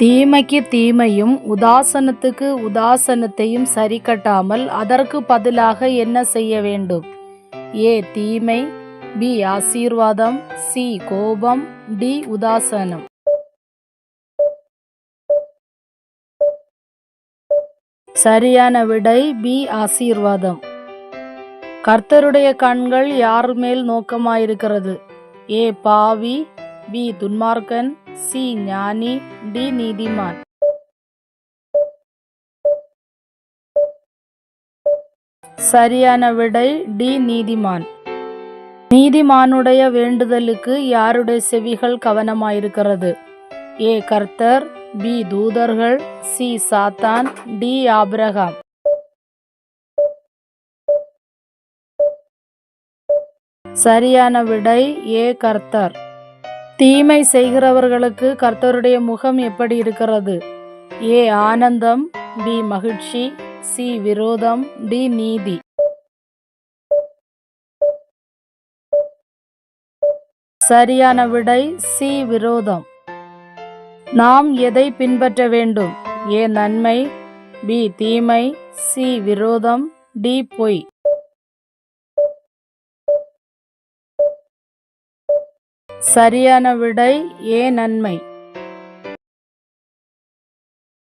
தீமைக்கு தீமையும் உதாசனத்துக்கு உதாசனத்தையும் சரிக்கட்டாமல் அதற்கு பதிலாக என்ன செய்ய வேண்டும்? ஏ. தீமை பி. ஆசீர்வாதம் சி. கோபம் டி. உதாசனம். சரியான விடை பி. ஆசீர்வாதம். கர்த்தருடைய கண்கள் யார் மேல் நோக்கமாயிருக்கிறது? ஏ. பாவி பி. துன்மார்க்கன் சி ஞானி டி நீதிமான் சரியான விடை டி நீதிமான். நீதிமானுடைய வேண்டுதலுக்கு யாருடைய செவிகள் கவனமாயிருக்கிறது? ஏ கர்த்தர் பி தூதர்கள் சி சாத்தான் டி ஆபிரகாம். சரியான விடை ஏ கர்த்தர். தீமை செய்கிறவர்களுக்கு கர்த்தருடைய முகம் எப்படி இருக்கிறது? ஏ ஆனந்தம் பி மகிழ்ச்சி சி விரோதம் டி நீதி. சரியான விடை சி விரோதம். நாம் எதை பின்பற்ற வேண்டும்? ஏ நன்மை பி தீமை சி விரோதம் டி பொய். சரியான விடை ஏ நன்மை?